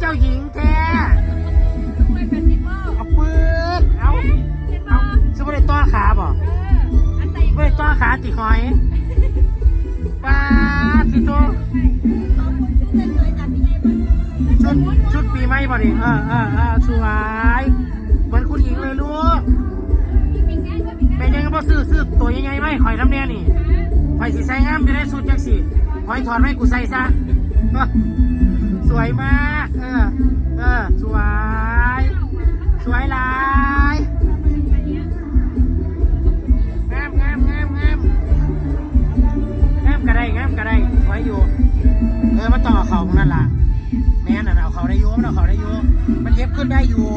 เจ้าหญิงแท้เอาปืนเอาเอาซื้อไม่ได้ต้อขาบ่ไม่ได้ต้อขาติหอยปลาสิโตชุดชุดปีใหม่บ่ดิเออเออเออสวยเหมือนคุณหญิงเลยลูกเป็นยังไงบ่ซื้อซื้อตัวยังไงไหมหอยน้ำเนี่ยนี่หอยสีใส่งามจะได้สุดจังสิหอยถอนไว้กูใส่ซะสวยมาก เออ สวย สวยหลายงามงามงามงามงามกระไดงามกระไดสวยอยู่ เออมาต่อเขาตรงนั่นล่ะ แม่นน่ะเอาเขาได้อยู่มันเอาเขาได้อยู่มันเย็บขึ้นได้อยู่